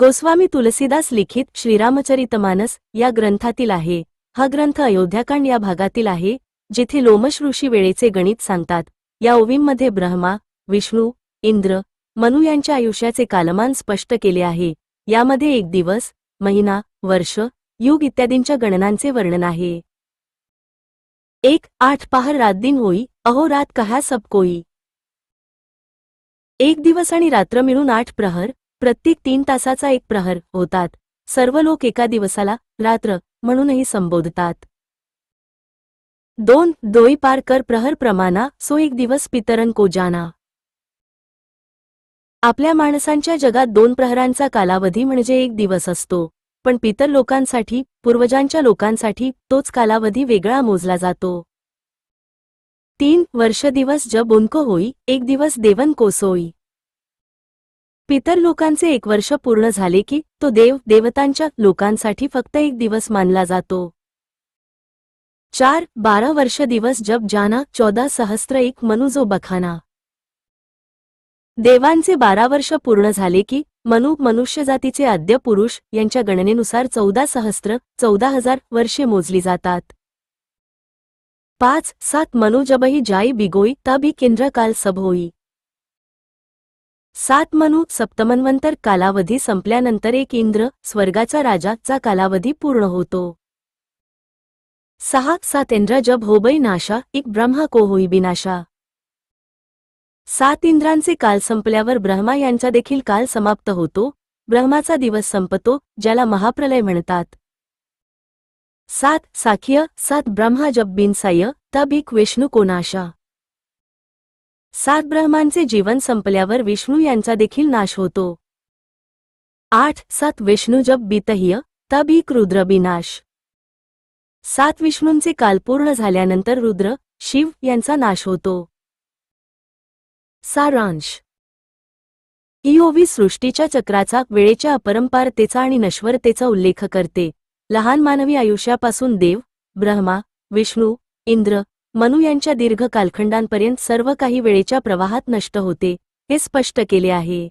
गोस्वामी तुलसीदास लिखित श्रीरामचरितमानस या ग्रंथातील आहे. हा ग्रंथ अयोध्याकांड या भागातील आहे जिथे लोमश ऋषी वेळेचे गणित सांगतात. या ओवींमध्ये ब्रह्मा विष्णू इंद्र मनु यांच्या आयुष्याचे कालमान स्पष्ट केले आहे. यामध्ये एक दिवस महिना वर्ष युग इत्यादींच्या गणनांचे वर्णन आहे. एक आठ पहार रात दिन होई अहो रात कहा सब कोई. एक दिवस आणि रात्र मिळून आठ प्रहर प्रत्येक तीन तासाचा एक प्रहर होतात. सर्व लोक एका दिवसाला रात्र म्हणूनही संबोधतात. दोन दोई पार कर प्रहर प्रमाणा सो एक दिवस पितरन को जाना आपल्या माणसांच्या जगात दोन प्रहरांचा कालावधी म्हणजे एक दिवस असतो पण पितर लोकांसाठी पूर्वजांच्या लोकांसाठी तोच कालावधी वेगळा मोजला जातो. तीन वर्ष दिवस जब उनको होई एक दिवस देवन कोसोई पितर लोकांचे एक वर्ष पूर्ण झाले की तो देव देवतांच्या लोकांसाठी फक्त एक दिवस मानला जातो. चार बारा वर्ष दिवस जब जाना चौदा सहस्त्र एक मनु जो बखाना. देवांचे बारा वर्ष पूर्ण झाले की मनु मनुष्यजातीचे आद्य पुरुष यांच्या गणनेनुसार चौदा सहस्त्र चौदा हजार वर्षे मोजली जातात. पाच सात मनु जबही जाई बिगोई तबी केंद्रकाल केंद्र काल सब होई. सात मनु सप्तमन्वंतर कालावधी संपल्यानंतर एक इंद्र स्वर्गाचा राजाचा कालावधी पूर्ण होतो. सहा सात इंद्र जब होबई नाशा एक ब्रह्मा को होई बिनाशा. सात इंद्रांचे काल संपल्यावर ब्रह्मा यांचा देखील काल समाप्त होतो. ब्रह्माचा दिवस संपतो ज्याला महाप्रलय म्हणतात. सात साखिय सात ब्रह्मा जब बिनसाय तब एक विष्णू कोनाशा सात ब्रह्मांचे जीवन संपल्यावर विष्णू यांचा देखील नाश होतो. आठ सात विष्णू जब बितह्य तब ही रुद्र विनाश सात विष्णूंचे काल पूर्ण झाल्यानंतर रुद्र शिव यांचा नाश होतो. सारांश. ईओवी सृष्टीच्या चक्राचा वेळेच्या अपरंपारतेचा आणि नश्वरतेचा उल्लेख करते. लहान मानवी आयुष्यापासून देव ब्रह्मा विष्णू इंद्र मनू यांच्या दीर्घ कालखंडांपर्यंत सर्व काही वेळेच्या प्रवाहात नष्ट होते हे स्पष्ट केले आहे.